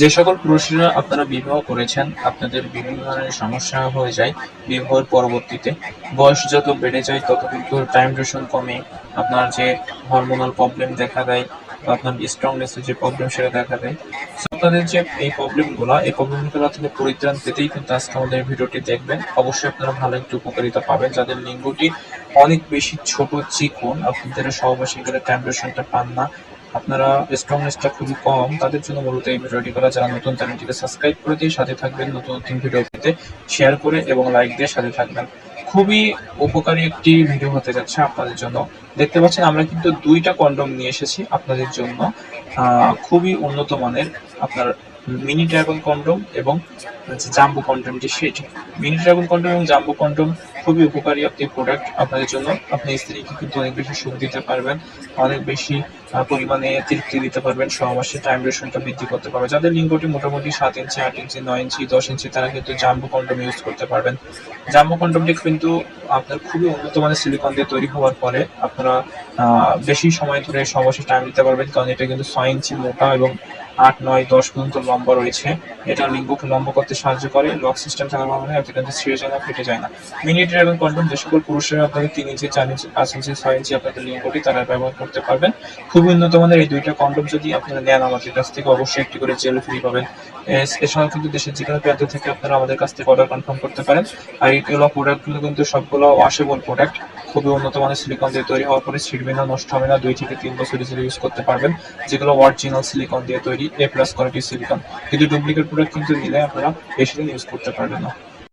যে সকল পুরুষেরা আপনারা বিবাহ করেছেন, আপনাদের বিভিন্ন ধরনের সমস্যা হয়ে যায় বিবাহের পরবর্তীতে। বয়স যত বেড়ে যায়, তত কিন্তু টাইম ডিউরেশন কমে। আপনার যে হরমোনাল প্রবলেম দেখা দেয় বা আপনার স্ট্রংনেসের যে প্রবলেম সেটা দেখা দেয়। আপনাদের যে এই প্রবলেমগুলো এই প্রবলেমগুলো থেকে পরিত্রাণ পেতেই কিন্তু আজকে আমাদের ভিডিওটি দেখবেন। অবশ্যই আপনারা ভালো একটু উপকারিতা পাবেন। যাদের লিঙ্গটি অনেক বেশি ছোট চিকন, আপনাদের সহবাসী গেলে টাইম ডিউরেশনটা পান না। আপনারা স্ট্রং স্ট্রংনেসটা খুবই কম, তাদের জন্য মূলত এই ভিডিওটি করা। যারা নতুন, চ্যানেলটিকে সাবস্ক্রাইব করে দিয়ে সাথে থাকবেন, নতুন নতুন ভিডিও পেতে শেয়ার করে এবং লাইক দিয়ে সাথে থাকবেন। খুবই উপকারী একটি ভিডিও হতে যাচ্ছে আপনাদের জন্য। দেখতে পাচ্ছেন, আমরা কিন্তু দুইটা কন্ডম নিয়ে এসেছি আপনাদের জন্য। খুবই উন্নত মানের আপনার মিনি ড্রাগন কন্ডম এবং জাম্বো কন্ডমটি সেটি। মিনি ড্রাগন কন্ডম এবং জাম্বু কন্ডম খুবই উপকারী একটি প্রোডাক্ট আপনাদের জন্য। আপনি স্ত্রীকে কিন্তু অনেক বেশি সুখ দিতে পারবেন, অনেক বেশি পরিমাণে তৃপ্তি দিতে পারবেন ছ সহবাসে টাইম ডিউরেশনটা বৃদ্ধি করতে পারবেন। যাদের লিঙ্গটি মোটামুটি সাত ইঞ্চি, আট ইঞ্চি, নয় ইঞ্চি, দশ ইঞ্চি, তারা কিন্তু জাম্বো কন্ডম ইউজ করতে পারবেন। জাম্বো কন্ডমটি কিন্তু আপনার খুবই উন্নত মানের সিলিকন দিয়ে তৈরি হওয়ার পরে আপনারা বেশি সময় ধরে ছ সহবাসে টাইম দিতে পারবেন, কারণ এটা কিন্তু ছয় ইঞ্চি মোটা এবং আট, নয়, দশ পর্যন্ত লম্বা রয়েছে। এটা লিঙ্গকে লম্বা করতে সাহায্য করে লক সিস্টেম থাকার কারণে এতে কিন্তু ছিঁড়ে যায় না। ফেটে যায় না মিনিটের এবং কন্ডম যে সকল পুরুষেরা আপনাদের তিন ইঞ্চি, চার ইঞ্চি, পাঁচ ইঞ্চি, ছয় ইঞ্চি আপনাদের তারা ব্যবহার করতে পারবেন। খুবই উন্নত মানের এই দুইটা কন্ডম যদি আপনারা নেন আমাদের কাছ থেকে, অবশ্যই একটি করে জেল ফ্রি পাবেন। এছাড়াও কিন্তু দেশের যে কোনো প্রান্ত থেকে আপনারা আমাদের কাছ থেকে অর্ডার কনফার্ম করতে পারেন। আর এইগুলো প্রোডাক্টগুলো কিন্তু সবগুলো ওয়াশেবল প্রোডাক্ট খুবই উন্নত মানের সিলিকন দিয়ে তৈরি হওয়ার পরে ছিড়বে না, নষ্ট হবে না, দুই থেকে তিন বছর ইউজ করতে পারবেন। যেগুলো অরিজিনাল সিলিকন দিয়ে তৈরি এ প্লাস কোয়ালিটির সিলিকন কিন্তু ডুপ্লিকেট প্রোডাক্ট কিন্তু নিলে আপনারা বেশি দিন ইউজ করতে পারবেন না।